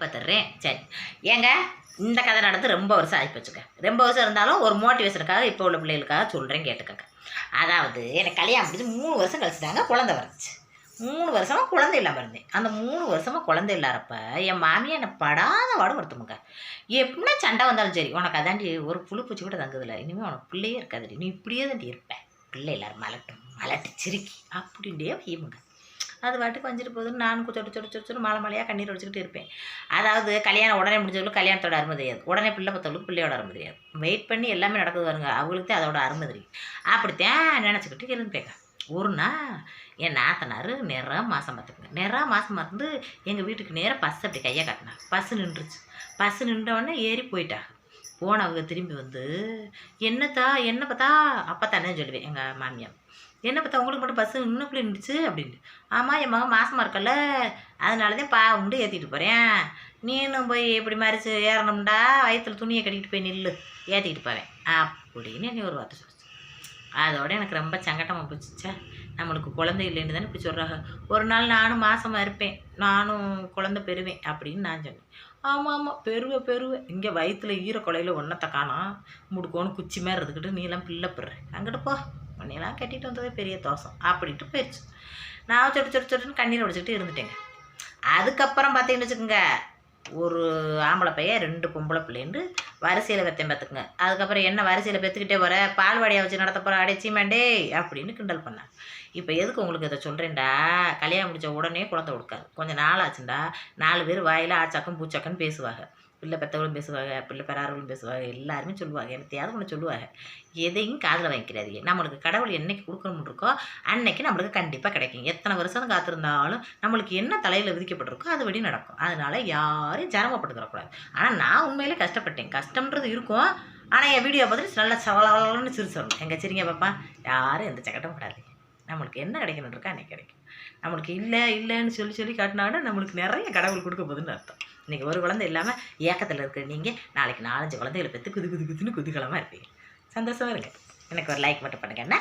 இப்போ தர்றேன் சரி. ஏங்க இந்த கதை நடந்து ரொம்ப வருஷம் ஆகி போச்சுக்க ரொம்ப வருஷம் இருந்தாலும் ஒரு மோட்டிவேஷனுக்காக இப்போ உள்ள பிள்ளைகளுக்காக சொல்கிறேன் கேட்டுக்கங்க. அதாவது எனக்கு கல்யாணம் முடிஞ்சு மூணு வருஷம் கழிச்சுட்டாங்க தாங்க குழந்தை வரச்சு மூணு வருஷமாக குழந்தை இல்லாமல் இருந்தேன். அந்த மூணு வருஷமாக குழந்தை இல்லாதப்ப என் மாமியை என்னை படாத வாடம் படுத்துமுங்க எப்படின்னா சண்டை வந்தாலும் சரி உனக்கு அதாண்டி ஒரு புழு பூச்சி கூட தங்குதில்ல இனிமேல் உனக்கு பிள்ளையே இருக்காதுடி. நீ இப்படியே தாண்டி இருப்பேன் பிள்ளை எல்லாரும் மலட்டும் மலட்டு சிரிக்கி. அப்படின்டே வையுமுங்க. அது பாட்டுக்கு வந்துட்டு போகுதுன்னு நான் சொட்டு சொட்டு சொட்டு சொட்டு மாலை மலையாக கண்ணீர் வச்சுக்கிட்டு இருப்பேன். அதாவது கல்யாணம் உடனே முடிஞ்சவங்களுக்கு கல்யாணத்தோட அருமை தெரியாது. உடனே பிள்ளை பத்தவங்களுக்கு பிள்ளையோட அருமை தெரியாது. வெயிட் பண்ணி எல்லாமே நடக்குது வருங்க அவங்களுக்கு தான் அதோட அருமை தெரியும். அப்படித்தான் நினச்சிக்கிட்டு இருந்துட்டேங்க ஒரு நாள் என் நாத்தனார் நேராக மாதம் பார்த்துக்குங்க. நேராக மாதம் மறந்து எங்கள் வீட்டுக்கு நேராக பஸ் அப்படி கையை காட்டினா பஸ் நின்றுச்சு. பஸ் நின்றவொடனே ஏறி போயிட்டாங்க. போனவங்க திரும்பி வந்து என்னத்தா என்ன பார்த்தா? அப்போ தானே சொல்லுவேன். எங்கள் மாமியார். என்ன பார்த்தா உங்களுக்கு மட்டும் பஸ்ஸு இன்னும் நின்றுச்சு அப்படின்ட்டு ஆமாம் என் மகன் மாசமாக இருக்கல அதனால தான் பா உண்டு ஏற்றிட்டு போகிறேன் நீனும் போய் இப்படி மறிச்சு ஏறணும்டா வயிற்றுல துணியை கட்டிக்கிட்டு போய் நில்லு ஏற்றிக்கிட்டு போவேன் அப்படின்னு நீ ஒரு வார்த்தை சொல்லிச்சு. அதோட எனக்கு ரொம்ப சங்கட்டமாக போச்சுச்சே நம்மளுக்கு குழந்தை இல்லைன்னு தானே இப்படி சொல்கிறாங்க ஒரு நாள் நானும் மாசமாக இருப்பேன். நானும் குழந்தை பெறுவேன் அப்படின்னு நான் சொன்னேன். ஆமாம் ஆமாம் பெருவேன் பெருவேன் இங்கே வயிற்றுல ஈர கொலையில் ஒன்றத்தை காணும். முடுக்கோன்னு குச்சி மாதிரி இருந்துக்கிட்டு நீலாம் பிள்ளை பெற அங்கிட்டு போ. உன்னையெல்லாம் கட்டிட்டு வந்ததே பெரிய தோசம் அப்படின்ட்டு போயிடுச்சு நான் சொட்டு சொட்டு சொட்டுன்னு கண்ணீர் வடிச்சுக்கிட்டு இருந்துட்டேங்க. அதுக்கப்புறம் பார்த்தீங்கன்னு வச்சுக்கோங்க ஒரு ஆம்பளை பையன் ரெண்டு பொம்பளை பிள்ளைண்டு வரிசையில் பெற்றேன் பார்த்துக்குங்க. அதுக்கப்புறம் என்ன வரிசையில் பெற்றுக்கிட்டே போகிற பால்வாடியை வச்சு நடத்த போகிற அடைச்சிமாண்டே அப்படின்னு கிண்டல் பண்ணேன் இப்போ எதுக்கு உங்களுக்கு இதை சொல்கிறேன்டா கல்யாணம் முடிச்ச உடனே குழந்தை கொடுக்காது. கொஞ்சம் நாள் ஆச்சுண்டா. நாலு பேர் வாயில் ஆச்சாக்கம் பூச்சாக்கன்னு பேசுவாங்க. பிள்ளை பெற்றவங்களும் பேசுவாங்க பிள்ளை பெறாரவங்களும் பேசுவாங்க எல்லாருமே சொல்லுவாங்க என்னத்தையாவது ஒன்று சொல்லுவாங்க. எதையும் காதில் வாங்கிக்கிறாதீங்க நம்மளுக்கு கடவுள் என்னைக்கு கொடுக்கணும்னு இருக்கோ அன்னைக்கு நம்மளுக்கு கண்டிப்பாக கிடைக்கும். எத்தனை வருஷம் காத்திருந்தாலும் நம்மளுக்கு என்ன தலையில் விதிக்கப்பட்டிருக்கோ அது வழி நடக்கும். அதனால யாரையும் சிரமப்பட்டுக்கிறக்கூடாது ஆனால் நான் உண்மையிலே கஷ்டப்பட்டேன். கஷ்டம்ன்றது இருக்கும். ஆனால் என் வீடியோ பார்த்துட்டு நல்லா சவளவளன்னு சிரிச்சிடணும் எங்கள் சரிங்க பாப்பா. யாரும் எந்த சக்கட்டும் படாதீங்க. நம்மளுக்கு என்ன கிடைக்கணும் இருக்கோ அன்னைக்கு கிடைக்கும். நம்மளுக்கு இல்லை இல்லைன்னு சொல்லி சொல்லி காட்டினாங்கன்னா நம்மளுக்கு நிறைய கடவுள் கொடுக்க போகுதுன்னு அர்த்தம். இன்றைக்கி ஒரு குழந்தை இல்லாமல் ஏக்கத்தில் இருக்கிற நீங்கள் நாளைக்கு நாலஞ்சு குழந்தைகளை பெற்று குது குது குதுன்னு குதூகலமாக இருப்பீங்க. சந்தோஷமாக இருங்க. எனக்கு ஒரு லைக் மட்டும் பண்ணுங்க. என்ன?